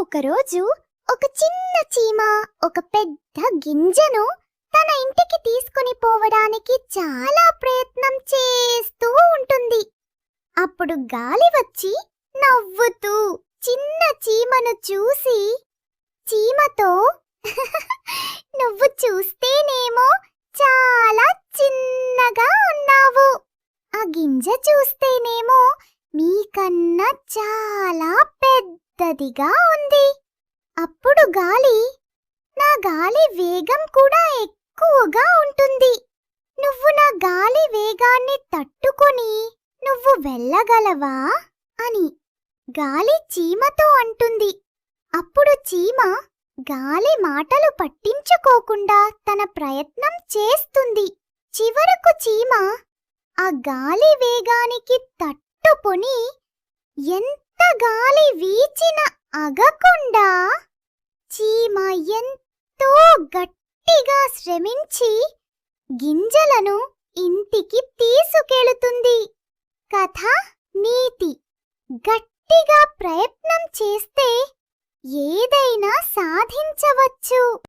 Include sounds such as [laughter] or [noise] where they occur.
ఒకరోజు ఒక చిన్న చీమ ఒక పెద్ద గింజను తన ఇంటికి తీసుకుని పోవడానికి చాలా ప్రయత్నం చేస్తూ ఉంటుంది. అప్పుడు గాలి వచ్చి నవ్వుతూ చిన్న చీమను చూసి చీమతో? [laughs] నువ్వు చూస్తేనేమో చాలా చిన్నగా ఉన్నావు. ఆ గింజ చూస్తేనేమో మీకన్నా చాలా పెద్దదిగా ఉంది అప్పుడు గాలి నా గాలి వేగం కూడా ఎక్కువగా ఉంటుంది. నువ్వు నా గాలి వేగాన్ని తట్టుకొని నువ్వు వెళ్ళగలవా? అని గాలి చీమతో అంటుంది. అప్పుడు చీమ గాలి మాటలు పట్టించుకోకుండా తన ప్రయత్నం చేస్తుంది. చివరకు చీమ ఆ గాలి వేగానికి తట్టుకొని ఎంత గాలి వీచిన అగకుండా చీమ ఎంతో గట్టిగా శ్రమించి గింజలను ఇంటికి తీసుకెళుతుంది. కథ నీతి. గట్టిగా ప్రయత్నం చేస్తే ఏదైనా సాధించవచ్చు.